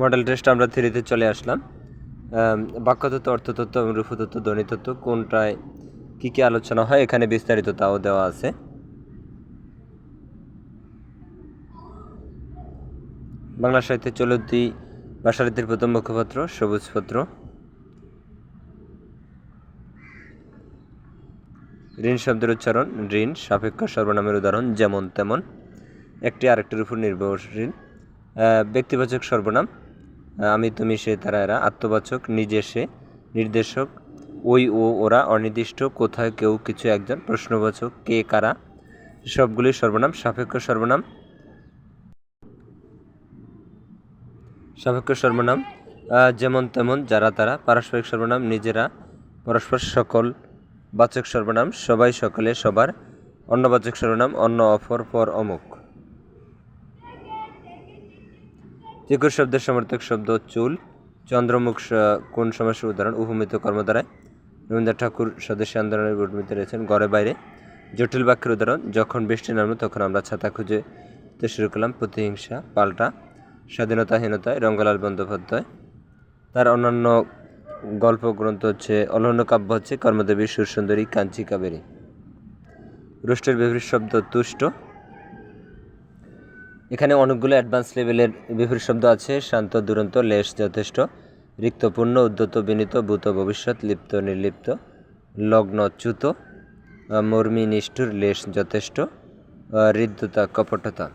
Model test আমরা থ্রিতে চলে আসলাম। বাক্যতত্ত্ব, অর্থতত্ত্ব এবং রূপতত্ত্ব, ধ্বনিতত্ত্ব কোনটায় কী কী আলোচনা হয় এখানে বিস্তারিত তাও দেওয়া আছে। বাংলা সাহিত্যের চলতি ভাষারীতির প্রথম মুখপাত্র সবুজপত্র ঋণ শব্দের উচ্চারণ, ঋণ, সাপেক্ষ সর্বনামের উদাহরণ যেমন তেমন। একটি আরেকটির উপর নির্ভরশীল। ব্যক্তিবাচক সর্বনাম আমি তুমি সে, তারা এরা, আত্মবাচক, নিজে সে, নির্দেশক, ওই ও, ওরা, অনির্দিষ্ট, কোথায় কেউ কিছু, একজন, প্রশ্নবাচক, কে, কারা সবগুলি সর্বনাম, সাপেক্ষ সর্বনাম সাপেক্ষ সর্বনাম যেমন তেমন, যারা তারা, পারস্পরিক সর্বনাম, নিজেরা, পরস্পর সকল, বাচক সর্বনাম, সবাই সকলে সবার অন্যবাচক সর্বনাম অন্য অফর পর, অমুক। চিকুর শব্দের সমর্থক শব্দ চুল। চন্দ্রমুখ কোন সমস্যার উদাহরণ? উপমিত কর্মদ্বারায় রবীন্দ্রনাথ ঠাকুর স্বদেশী আন্দোলনের ভূমিতে রয়েছেন ঘরে বাইরে। জটিল বাক্যের উদাহরণ, যখন বৃষ্টি নামলো তখন আমরা ছাতা খুঁজে শুরু করলাম প্রতিহিংসা, পাল্টা স্বাধীনতাহীনতায় রঙ্গলাল বন্দ্যোপাধ্যায়। তার অন্যান্য গল্প গ্রন্থ হচ্ছে, অলহন্য কাব্য হচ্ছে, কর্মদেবী সুরসুন্দরী, কাঞ্চি কাবেরী। রুষ্টের বিপরীত শব্দ তুষ্ট। এখানে অনেকগুলো অ্যাডভান্স লেভেলের বিপরীত শব্দ আছে। শান্ত, দুরন্ত, লেশ যথেষ্ট। রিক্তপূর্ণ উদ্যত বিনীত, ভূত, ভবিষ্যৎ, লিপ্ত, নির্লিপ্ত, লগ্ন, চ্যুত, মর্মী, নিষ্ঠুর, লেশ যথেষ্ট, হৃদ্যতা, কপটতা।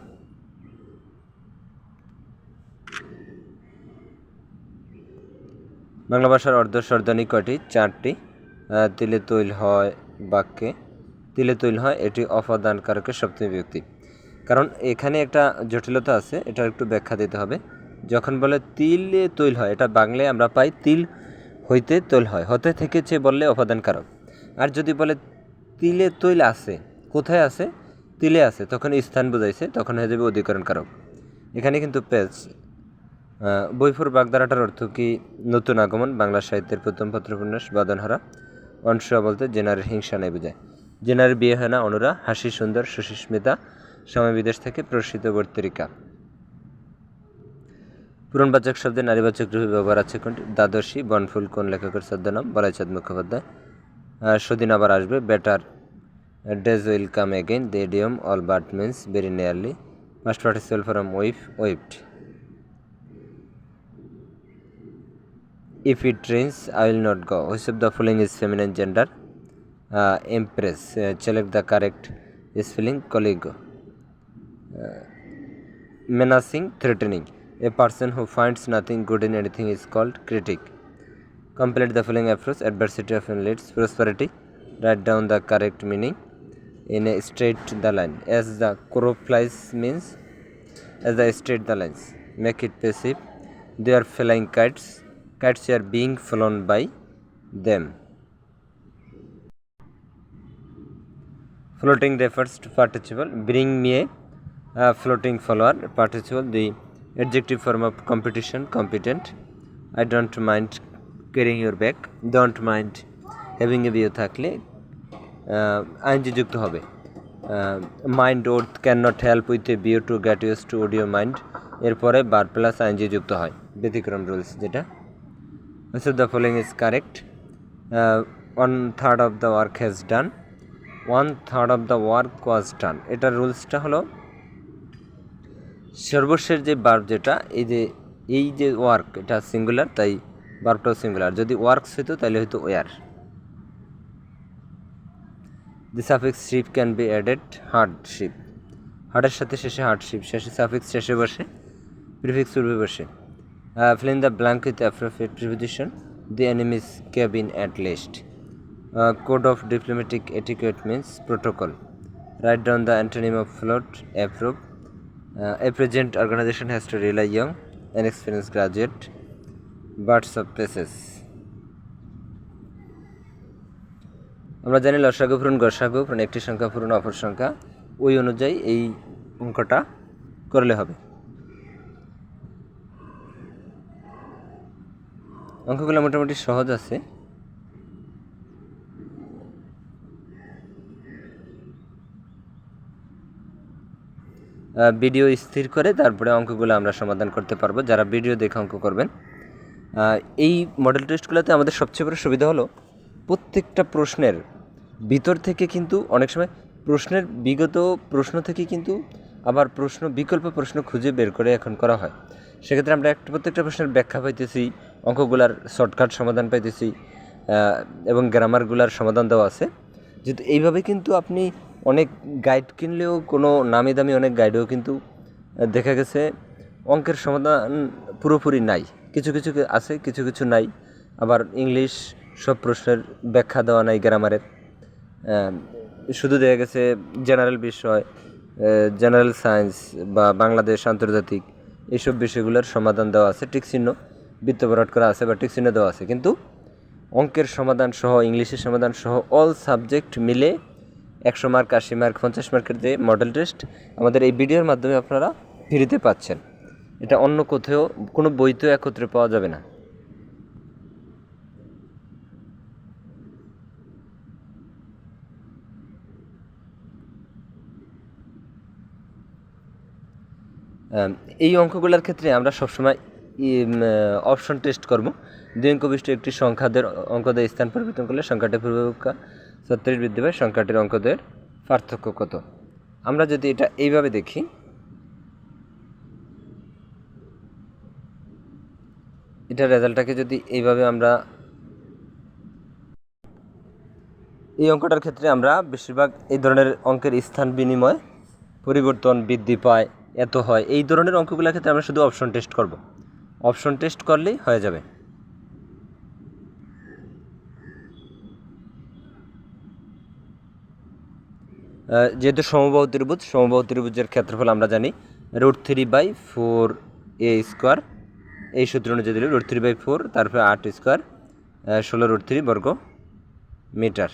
বাংলা ভাষার অর্ধ সর্দানি কয়টি চারটি তিলে তৈল হয় বাক্যে। তিলে তৈল হয় এটি অপদানকারকের সপ্তমী ব্যক্তি কারণ এখানে একটা জটিলতা আছে এটা একটু ব্যাখ্যা দিতে হবে। যখন বলে তিলে তৈল হয় এটা বাংলায় আমরা পাই তিল হইতে তৈল হয় হতে থেকেছে বললে অপদানকারক। আর যদি বলে তিলে তৈল আছে কোথায় আছে? তিলে আছে তখন স্থান বোঝাইছে তখন হয়ে যাবে অধিকরণ কারক এখানে কিন্তু পেজ আহ, বইফুর বাগধারাটার অর্থ কি? নতুন আগমন বাংলা সাহিত্যের প্রথম পত্রোপন্যাস বাদনহারা। অনসুয়া বলতে জেনারের হিংসা নেই বোঝায়। জেনারের বিয়ে হয় না অনুরা হাসি সুন্দর সুস্মিতা সময় বিদেশ থেকে প্রসিত বর্তরিকা পূরণবাচক শব্দে নারীবাচক রূপে ব্যবহার আছে কোনটি? দ্বাদশী বনফুল কোন লেখকের ছদ্মনাম বলাইচাঁদ মুখোপাধ্যায়। সুদিন আবার আসবে। Better days will come again the idiom all but means very nearly. Must participle from wave waved If it rains, I will not go. Which of the following is feminine gender? Empress empress. The correct is filling spelling. Menacing, threatening. A person who finds nothing good in anything is called critic. Complete the following approach. Adversity often leads prosperity. Write down the correct meaning in a straight the line. As the crow flies means as the straight the lines. Make it passive. They are flying kites. Kites are being flown by them. Floating refers to participle. Bring me a floating follower. Participle. The adjective form of competition. Competent. I don't mind carrying your bag. Don't mind having a view থাকলে ING যুক্ত হবে mind worth can not help with a view to get use to audio mind এরপরে বার plus ING যুক্ত হয় ব্যতিক্রম rules যেটা the following is correct uh, one third of the work has done one third of the work was done এটার রুলসটা হলো সর্বশেষ যে বার্ব যেটা, এই যে এই যে ওয়ার্ক এটা সিঙ্গুলার তাই বার্বটাও সিঙ্গুলার যদি ওয়ার্কস হইতো তাহলে হয়তো war the suffix ship can be added hard ship হার্টের সাথে শেষে হার্ড শিপ শেষে সাফিক্স শেষে বসে প্রিফিক্স উর্বে বসে. Filling the blank with appropriate preposition the animus cabin at least code of diplomatic etiquette means protocol write down the antonym of flout approve uh, a present organization has to rely and experienced graduate birds of places আমরা জানি লসাগু পূরণ গসাগু পূরণ একটি সংখ্যা পূরণ অপর সংখ্যা ওই অনুযায়ী এই অঙ্কটা করলে হবে অঙ্কগুলো মোটামুটি সহজ আছে ভিডিও স্থির করে তারপরে অঙ্কগুলো আমরা সমাধান করতে পারব। যারা ভিডিও দেখে অঙ্ক করবেন। এই মডেল টেস্টগুলোতে আমাদের সবচেয়ে বড় সুবিধা হলো, প্রত্যেকটা প্রশ্নের ভিতর থেকে কিন্তু অনেক সময় প্রশ্নের বিগত প্রশ্ন থেকে কিন্তু আবার প্রশ্ন, বিকল্প প্রশ্ন খুঁজে বের করে এখন করা হয়। সেক্ষেত্রে আমরা একটা প্রত্যেকটা প্রশ্নের ব্যাখ্যা পাইতেছি, অঙ্কগুলার শর্টকাট সমাধান পাইতেছি এবং গ্রামারগুলার সমাধান দেওয়া আছে। যেহেতু এইভাবে কিন্তু আপনি অনেক গাইড কিনলেও কোনো নামি দামি অনেক গাইডেও কিন্তু দেখা গেছে অঙ্কের সমাধান পুরোপুরি নাই। কিছু কিছু আছে, কিছু কিছু নাই। আবার ইংলিশ সব প্রশ্নের ব্যাখ্যা দেওয়া নাই গ্রামারের শুধু দেখা গেছে জেনারেল বিষয় জেনারেল সায়েন্স বা বাংলাদেশ আন্তর্জাতিক এইসব বিষয়গুলোর সমাধান দেওয়া আছে। টিক চিহ্ন বৃত্তবরাট করা আছে বা টিক চিহ্ন দেওয়া আছে। কিন্তু অঙ্কের সমাধান সহ ইংলিশের সমাধান সহ অল সাবজেক্ট মিলে একশো মার্ক, আশি মার্ক, পঞ্চাশ মার্কের যে মডেল টেস্ট আমাদের এই ভিডিওর মাধ্যমে আপনারা ফ্রিতে পাচ্ছেন। এটা অন্য কোথাও, কোনো বইতেও একত্রে পাওয়া যাবে না। এই অঙ্কগুলোর ক্ষেত্রে আমরা সবসময় অপশন টেস্ট করব। দুই অঙ্ক বিশিষ্ট একটি সংখ্যাদের অঙ্কদের স্থান পরিবর্তন করলে সংখ্যাটি পূর্বাপেক্ষা ছত্রিশ বৃদ্ধি পায় সংখ্যাটির অঙ্কদের পার্থক্য কত? আমরা যদি এটা এইভাবে দেখি এটার রেজাল্টটাকে যদি এইভাবে আমরা এই অঙ্কটার ক্ষেত্রে আমরা বেশিরভাগ এই ধরনের অঙ্কের স্থান বিনিময় পরিবর্তন বৃদ্ধি পায়, এত হয়। এই ধরনের অঙ্কগুলোর ক্ষেত্রে আমরা শুধু অপশন টেস্ট করব। অপশন টেস্ট করলেই হয়ে যাবে। যেহেতু সমবাহু ত্রিভুজ, সমবাহু ত্রিভুজের ক্ষেত্রফল আমরা জানি root three by four a square এই সূত্র অনুযায়ী দিলে রুট থ্রি বাই ফোর তারপরে আট স্কোয়ার ষোলো রুট থ্রি বর্গ মিটার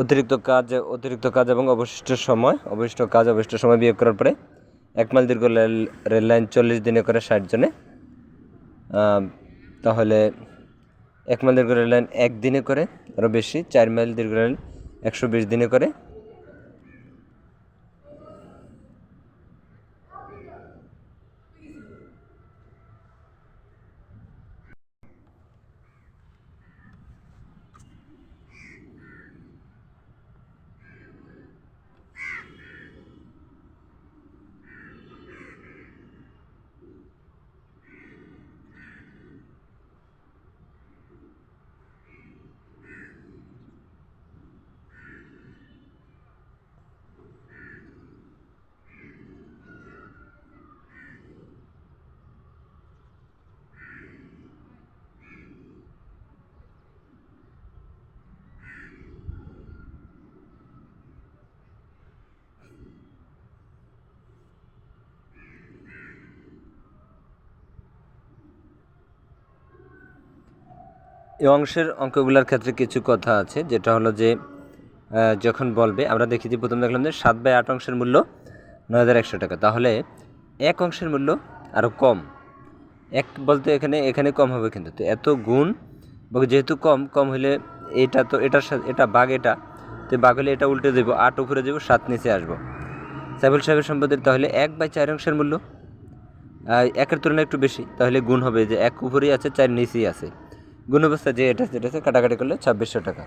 অতিরিক্ত কাজ অতিরিক্ত কাজ এবং অবশিষ্ট সময়, অবশিষ্ট কাজ, অবশিষ্ট সময় বিয়োগ করার পরে এক মাইল দীর্ঘ রেল লাইন চল্লিশ দিনে করে ষাট জনে। তাহলে এক মাইল দীর্ঘ রেল লাইন এক দিনে করে, আরও বেশি, চার মাইল দীর্ঘ রেল একশো বিশ দিনে করে এই অংশের অঙ্কগুলোর ক্ষেত্রে কিছু কথা আছে, যেটা হলো যে যখন বলবে, আমরা দেখি যে প্রথম দেখলাম যে সাত বাই আট অংশের মূল্য নয় হাজার একশো টাকা। তাহলে এক অংশের মূল্য আরও কম। এক বলতে এখানে এখানে কম হবে কিন্তু। তো এত গুণ যেহেতু কম কম হলে এটা তো, এটার সাথে, এটা বাঘ এটা, তো বাঘ হলে এটা উল্টে দেবো, আট উপরে দেবো, সাত নিচে আসব। সাইফুল সাহেবের সম্পদের তাহলে এক বাই চার অংশের মূল্য একের তুলনায় একটু বেশি, তাহলে গুণ হবে যে এক উপরেই আছে, চার নিচেই আছে। গুণ অবস্থা যে এটা যেটা আছে, কাটাকাটি করলে ছাব্বিশশো টাকা।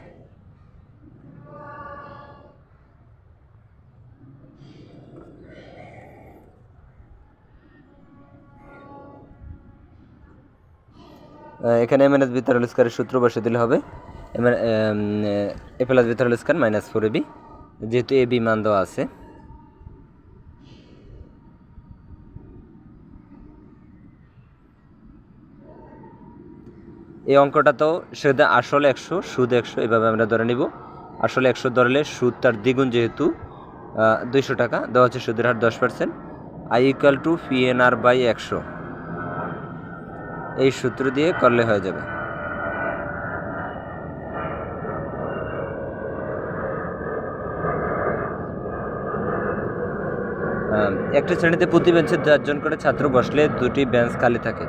এখানে এম এন এস বিতরণ স্কোয়ারের সূত্র বসে দিলে হবে। এম এ প্লাস বিতরণ square minus four A B যেহেতু এ বি মান দেওয়া আছে। এই অঙ্কটা তো সেটা আসলে একশো, সুদ একশো, এভাবে আমরা ধরে নিব। আসলে একশো ধরলে সুদ তার দ্বিগুণ যেহেতু দুইশো টাকা, দেওয়া হচ্ছে সুদের হার দশ percent I equal to P N R by একশো। এই সূত্র দিয়ে করলে হয়ে যাবে। একটা শ্রেণীতে প্রতি বেঞ্চে চারজন করে ছাত্র বসলে দুটি বেঞ্চ খালি থাকে।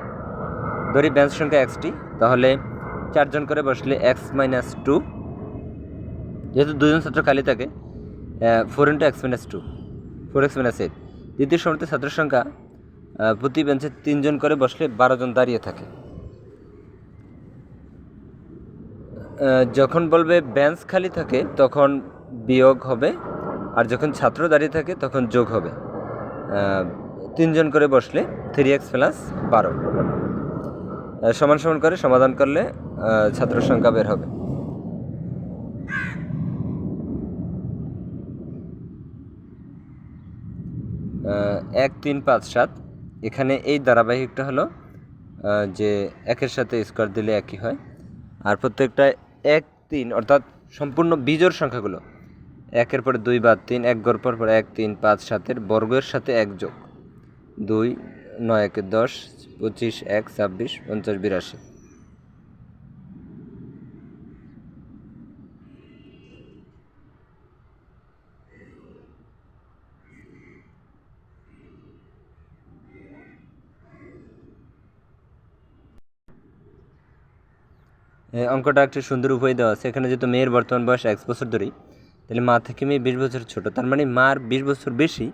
ধরি বেঞ্চ সংখ্যা এক্সটি তাহলে চারজন করে বসলে এক্স মাইনাস টু যেহেতু দুজন ছাত্র খালি থাকে four into x minus two four x minus eight দ্বিতীয় শ্রেণীতে ছাত্রের সংখ্যা প্রতি বেঞ্চে তিনজন করে বসলে বারো জন দাঁড়িয়ে থাকে। যখন বলবে বেঞ্চ খালি থাকে, তখন বিয়োগ হবে, আর যখন ছাত্র দাঁড়িয়ে থাকে, তখন যোগ হবে। তিনজন করে বসলে থ্রি এক্স প্লাস বারো। সমান সমান করে সমাধান করলে ছাত্র সংখ্যা বের হবে। এক, তিন, পাঁচ, সাত। এখানে এই ধারাবাহিকটা হলো যে একের সাথে স্কোয়ার দিলে একই হয়। আর প্রত্যেকটা এক, তিন, অর্থাৎ সম্পূর্ণ বিজোড় সংখ্যাগুলো, একের পরে দুই বা তিন, এক গড় পর পর এক, তিন, পাঁচ, সাতের বর্গের সাথে এক যোগ। দুই নয় একে দশ পঁচিশ এক ছাব্বিশ পঞ্চাশ বিরাশি। অঙ্কটা একটা সুন্দর উপায় দেওয়া আছে। এখানে যেহেতু মেয়ের বর্তমান বয়স এক বছর ধরেই, তাহলে মা থেকে মেয়ে বিশ বছর ছোট। তার মানে মার বিশ বছর বেশি।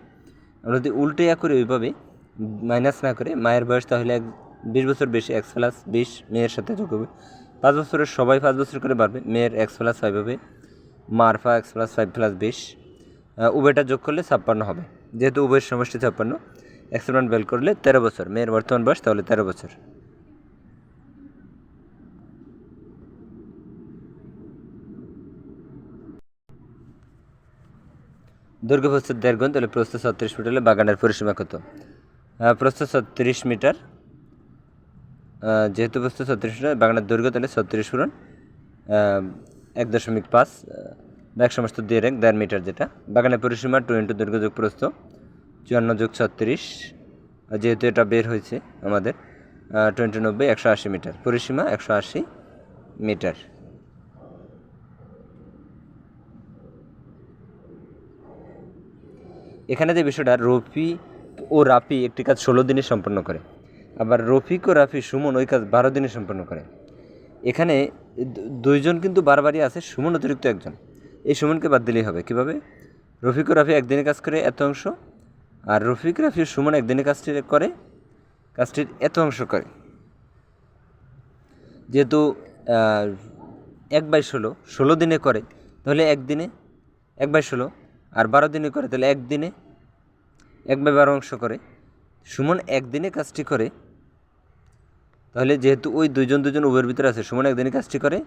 আমরা যদি উল্টে করি ওইভাবে মাইনাস না করে মায়ের বয়স তাহলে এক বিশ বছর বেশি এক্স প্লাস বিশ মেয়ের সাথে যোগ হবে। পাঁচ বছরের সবাই পাঁচ বছর করে বাড়বে, মেয়ের এক্স প্লাস ফাইভ হবে, মার ফা এক্স প্লাস ফাইভ প্লাস বিশ উভয়টা যোগ করলে ছাপ্পান্ন হবে। যেহেতু উভয়ের সমষ্টি ছাপ্পান্ন এক্সপেরিমেন্ট বেল করলে তেরো বছর, মেয়ের বর্তমান বয়স তাহলে তেরো বছর। দৈর্ঘ্য প্রস্থ দেড় গুণ, তাহলে প্রস্তুত ছত্রিশ মিটার হলে বাগানের পরিসীমা কত? প্রস্থ ছত্রিশ মিটার। যেহেতু প্রস্থ ছত্রিশ মিটার বাগানের দৈর্ঘ্য তাহলে ছত্রিশ পূরণ এক দশমিক পাঁচ এক সমস্ত দেড় এক দেড় মিটার যেটা। বাগানের পরিসীমা টু ইন্টু দৈর্ঘ্য যোগ প্রস্থ, চুয়ান্ন যোগ ছত্রিশ। যেহেতু এটা বের হয়েছে আমাদের টোয়েন্টি নব্বই, একশো আশি মিটার। পরিসীমা একশো আশি মিটার। এখানে যে বিষয়টা রফি ও রাফি একটি কাজ ষোলো দিনে সম্পন্ন করে। আবার রফিক ও রাফি সুমন ওই কাজ বারো দিনে সম্পন্ন করে। এখানে দুইজন কিন্তু বারবারই আছে, সুমন অতিরিক্ত একজন। এই সুমনকে বাদ দিলেই হবে। কীভাবে? রফিক ও রাফি একদিনে কাজ করে এত অংশ, আর রফিক, রাফি সুমন একদিনে কাজটি করে, কাজটির এত অংশ করে। যেহেতু এক বাই ষোলো ষোলো দিনে করে, তাহলে একদিনে এক বাই ষোলো, আর বারো দিনে করে, তাহলে একদিনে এক বাই বারো অংশ করে। সুমন একদিনে কাজটি করে। তাহলে যেহেতু ওই দুইজন দুজন উভয়ের ভিতরে আছে, সুমন একদিনে কাজটি করে।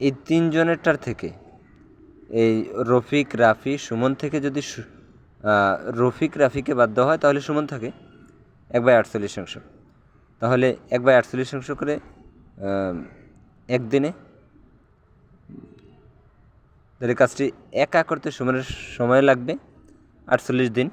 এই তিনজনেরটার থেকে, এই রফিক, রাফি, সুমন থেকে যদি রফিক, রাফিকে বাদ দেওয়া হয়, তাহলে সুমন থাকে এক বাই আটচল্লিশ অংশ। তাহলে এক বাই আটচল্লিশ অংশ করে একদিনে তাহলে কাজটি একা করতে সুমনের সময় লাগবে, আটচল্লিশ দিন।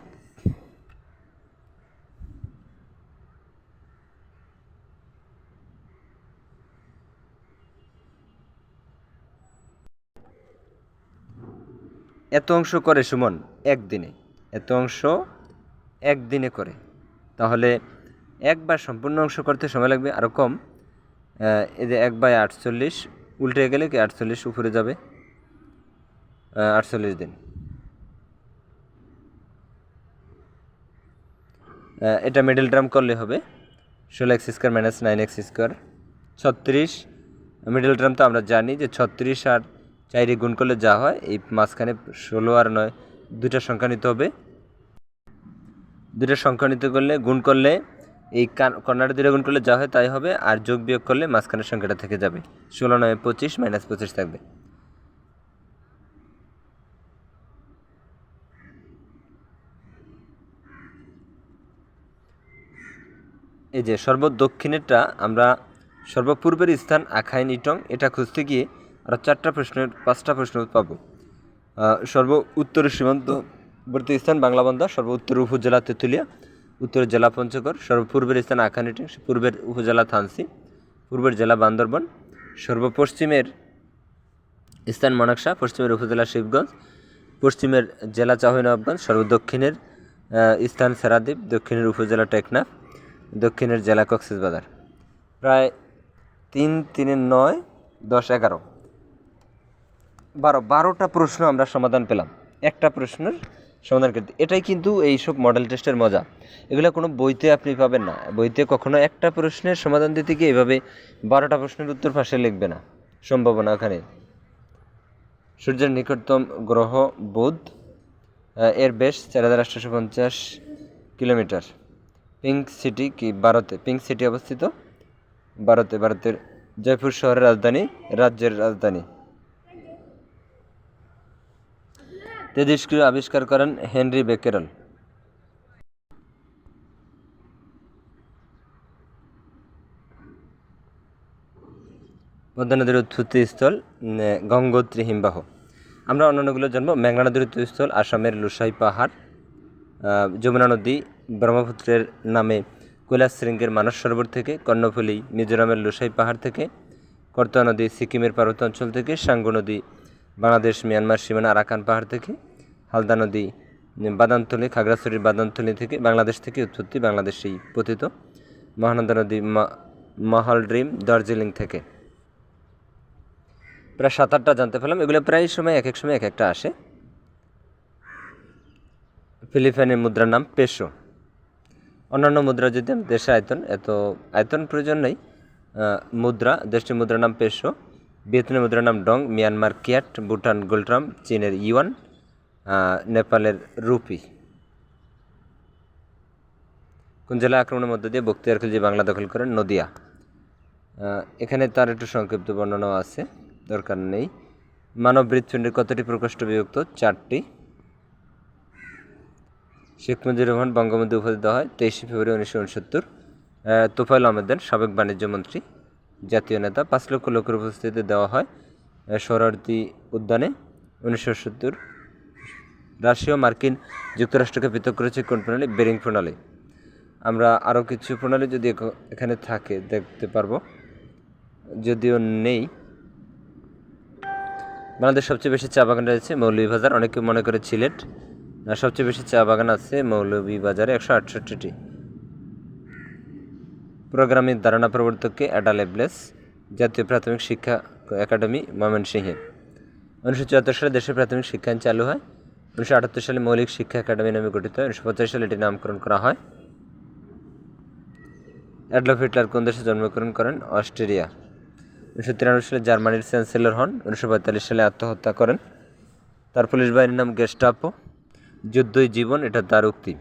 এত অংশ করে সুমন একদিনে। এত অংশ একদিনে করে। তাহলে একবার সম্পূর্ণ অংশ করতে সময় লাগবে আরও কম। এই যে এক বাই আটচল্লিশ, উল্টে গেলে কি আটচল্লিশ উপরে যাবে? আটচল্লিশ দিন। এটা মিডল টার্ম করলে হবে। ষোলো x square minus nine x square, ছত্রিশ। মিডল টার্ম তো আমরা জানি যে ছত্রিশ আর চাইরে গুণ করলে যা হয়, এই মাঝখানে ষোলো আর নয়, দুইটা সংখ্যা নিতে হবে। দুইটা সংখ্যা নিতে করলে, গুণ করলে, এই কর্নারে দুইটা গুণ করলে যা হয় তাই হবে, আর যোগ বিয়োগ করলে মাঝখানের সংখ্যাটা থেকে যাবে। ষোলো, নয়, পঁচিশ, মাইনাস পঁচিশ থাকবে। এই যে সর্বদক্ষিণেরটা, আমরা সর্বপূর্বের স্থান আখাইন ইটং, এটা খুঁজতে গিয়ে আরও চারটা প্রশ্নের, পাঁচটা প্রশ্ন পাবো। সর্ব উত্তরের সীমান্তবর্তী স্থান বাংলাবান্ধা সর্ব উত্তর উপজেলা তেঁতুলিয়া উত্তরের জেলা পঞ্চগড়, সর্বপূর্বের স্থান আখান ইটং পূর্বের উপজেলা থানসি, পূর্বের জেলা বান্দরবন, সর্বপশ্চিমের স্থান মনাকশা পশ্চিমের উপজেলা শিবগঞ্জ, পশ্চিমের জেলা চাহিনবাবগঞ্জ সর্বদক্ষিণের স্থান সেরাদ্বীপ, দক্ষিণের উপজেলা টেকনাফ, দক্ষিণের জেলা কক্সবাজার প্রায় তিন তিনের নয়, দশ, এগারো। বারো, বারোটা প্রশ্ন আমরা সমাধান পেলাম। একটা প্রশ্নের সমাধান করতে। এটাই কিন্তু এইসব মডেল টেস্টের মজা। এগুলো কোনো বইতে আপনি পাবেন না। বইতে কখনো একটা প্রশ্নের সমাধান দিতে গিয়ে এভাবে বারোটা প্রশ্নের উত্তর পাশে লিখবে না। সম্ভাবনা ওখানে। সূর্যের নিকটতম গ্রহ বুধ এর বেশ চার হাজার আটশোশো পঞ্চাশ কিলোমিটার। পিঙ্ক সিটি কি ভারতে? পিঙ্ক সিটি অবস্থিত? ভারতে, ভারতের জয়পুর শহরের রাজধানী, রাজ্যের রাজধানী। তেজস্ক্রিয় আবিষ্কার করেন হেনরি বেকেরল পদ্মা নদীর উৎপত্তি স্থল গঙ্গোত্রী হিমবাহ। আমরা অন্যান্যগুলো জানব মেঘনা নদীর উৎপত্তিস্থল, আসামের লুসাই পাহাড় যমুনা নদী, ব্রহ্মপুত্রের নামে কৈলাস শৃঙ্গের মানস সরোবর থেকে, কর্ণফুলী, মিজোরামের লুসাই পাহাড় থেকে, করতোয়া নদী, সিকিমের পার্বত্য অঞ্চল থেকে, সাঙ্গু নদী বাংলাদেশ, মিয়ানমার, সীমানা, আরাকান পাহাড় থেকে হালদা নদী বাদানতলী খাগড়াছড়ির বাদানতলী থেকে বাংলাদেশ থেকে উৎপত্তি বাংলাদেশেই পতিত। মহানন্দা নদী মহাল ড্রিম, দার্জিলিং থেকে। প্রায় সাত আটটা জানতে পারলাম এগুলো প্রায় সময়, এক এক সময়, এক একটা আসে। ফিলিপাইনের মুদ্রার নাম পেশো। অন্যান্য মুদ্রা যদি দেশে আয়তন, এত আয়তন প্রয়োজন নেই। মুদ্রা, দেশটির মুদ্রার নাম পেশো। ভিয়েতনামের মুদ্রার নাম ডং, মিয়ানমার কিয়াট, ভুটান গোলট্রাম চীনের ইউয়ান নেপালের রুপি। কোন জেলা আক্রমণের মধ্য দিয়ে বক্তিয়ার খিলজি বাংলা দখল করেন নদিয়া? এখানে তার একটু সংক্ষিপ্ত বর্ণনাও আছে, দরকার নেই। মানব হৃৎপিণ্ডের কতটি প্রকোষ্ঠ বিভক্ত? চারটি। শেখ মুজিবুর রহমান বঙ্গবন্ধু উপাধি দেওয়া হয় তেইশে ফেব্রুয়ারি উনিশশো উনসত্তর। তোফাইল আহমেদ সাবেক বাণিজ্য মন্ত্রী। জাতীয় নেতা পাঁচ লক্ষ লোকের উপস্থিতিতে দেওয়া হয় আহ, উদ্যানে উনিশশো সত্তর। রাশিয়া মার্কিন যুক্তরাষ্ট্রকে পৃথক করেছে কোন প্রণালী? বেরিং প্রণালী। আমরা আরও কিছু প্রণালী যদি এখানে থাকে দেখতে পারব। যদিও নেই। বাংলাদেশ সবচেয়ে বেশি চা বাগান রয়েছে মৌলভীবাজার। অনেকে মনে করে সিলেট সবচেয়ে বেশি চা বাগান আছে মৌলভীবাজারে একশো আটষট্টিটি। প্রোগ্রামিং ধারণা প্রবর্তককে অ্যাডালেবলেস জাতীয় প্রাথমিক শিক্ষা একাডেমি ময়মনসিংহে। উনিশশো চুয়াত্তর সালে দেশের প্রাথমিক শিক্ষা আইন চালু হয়। উনিশশো আটাত্তর সালে মৌলিক শিক্ষা একাডেমি নামে গঠিত উনিশশো পঁচাশি সালে এটি নামকরণ করা হয়। অ্যাডলফ হিটলার কোন দেশে জন্মগ্রহণ করেন? অস্ট্রেলিয়া। উনিশশো তিরানব্বই সালে জার্মানির চ্যান্সেলর হন। উনিশশো পঁয়তাল্লিশ সালে আত্মহত্যা করেন। তার পুলিশ বাহিনীর নাম গেস্টাপো। যুদ্ধই জীবন, এটা তার উক্তি।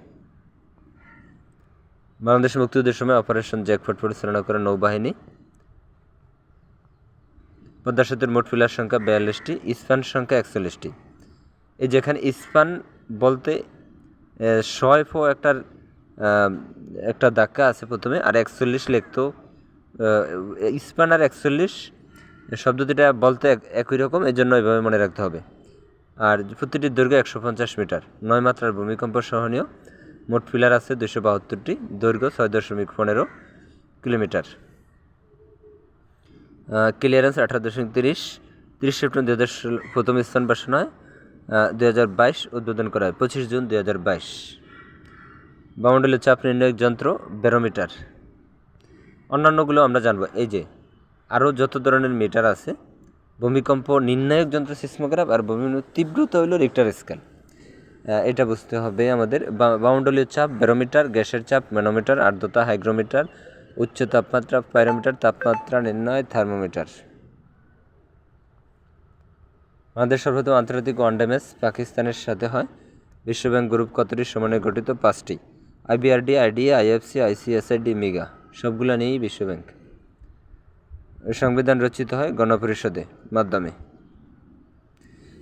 বাংলাদেশ মুক্তিযুদ্ধের সময় অপারেশন জ্যাকপট পরিচালনা করে নৌবাহিনী। পদ্মা সেতুর মোট পিলার সংখ্যা বিয়াল্লিশটি, ইস্পান সংখ্যা একচল্লিশটি। এই যেখানে ইস্পান বলতে ফো একটার একটা ধাক্কা আছে প্রথমে, আর একচল্লিশ লিখতো ইস্পান আর একচল্লিশ শব্দ দুটা বলতে এক- একই রকম এই জন্য এভাবে মনে রাখতে হবে। আর প্রতিটির দৈর্ঘ্য একশো পঞ্চাশ মিটার, নয় মাত্রার ভূমিকম্প সহনীয়। মোট পিলার আছে দুশো বাহাত্তরটি। দৈর্ঘ্য ছয় দশমিক পনেরো কিলোমিটার। ক্লিয়ারেন্স আঠারো দশমিক তিরিশ। তিরিশ সেপ্টেম্বর দু হাজার ষোলো, প্রথম স্থান বাসন হয় দু হাজার বাইশ উদ্বোধন করা হয়। পঁচিশ জুন দু হাজার বাইশ। বাউন্ডারি চাপ নির্ণয়ক যন্ত্র, ব্যারোমিটার। অন্যান্যগুলো আমরা জানব। এই যে, আরও যত ধরনের মিটার আছে, ভূমিকম্প নির্ণায়ক যন্ত্র সিসমোগ্রাফ আর ভূমিকম্প তীব্রতা হইল রিক্টার স্কেল এটা বুঝতে হবে আমাদের। বাউন্ডালীয় চাপ, ব্যারোমিটার, গ্যাসের চাপ, ম্যানোমিটার, আর্দ্রতা, হাইগ্রোমিটার, উচ্চ তাপমাত্রা, পাইরোমিটার, তাপমাত্রা নির্ণয়, থার্মোমিটার। আমাদের সর্বপ্রথম আন্তর্জাতিক ওয়ানডে পাকিস্তানের সাথে হয়। বিশ্বব্যাংক গ্রুপ কতটি সমন্বয়ে গঠিত? পাঁচটি। IBRD, IDA, IFC, ICSID, MIGA, সবগুলো নিয়েই বিশ্বব্যাংক। সংবিধান রচিত হয় গণপরিষদে মাধ্যমে।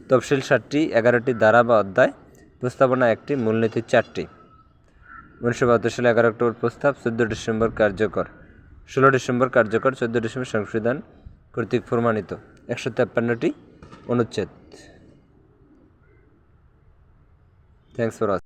তফসিল সাতটি, এগারোটি ধারা বা অধ্যায়। প্রস্তাবনা একটি মূলনীতি চারটি। উনিশশো বাহাত্তর সালে এগারো অক্টোবর প্রস্তাব চোদ্দ ডিসেম্বর কার্যকর। ষোলো ডিসেম্বর কার্যকর, চোদ্দ ডিসেম্বর সংশোধন কর্তৃক প্রমাণিত। একশো তেপ্পান্নটি অনুচ্ছেদ। Thanks for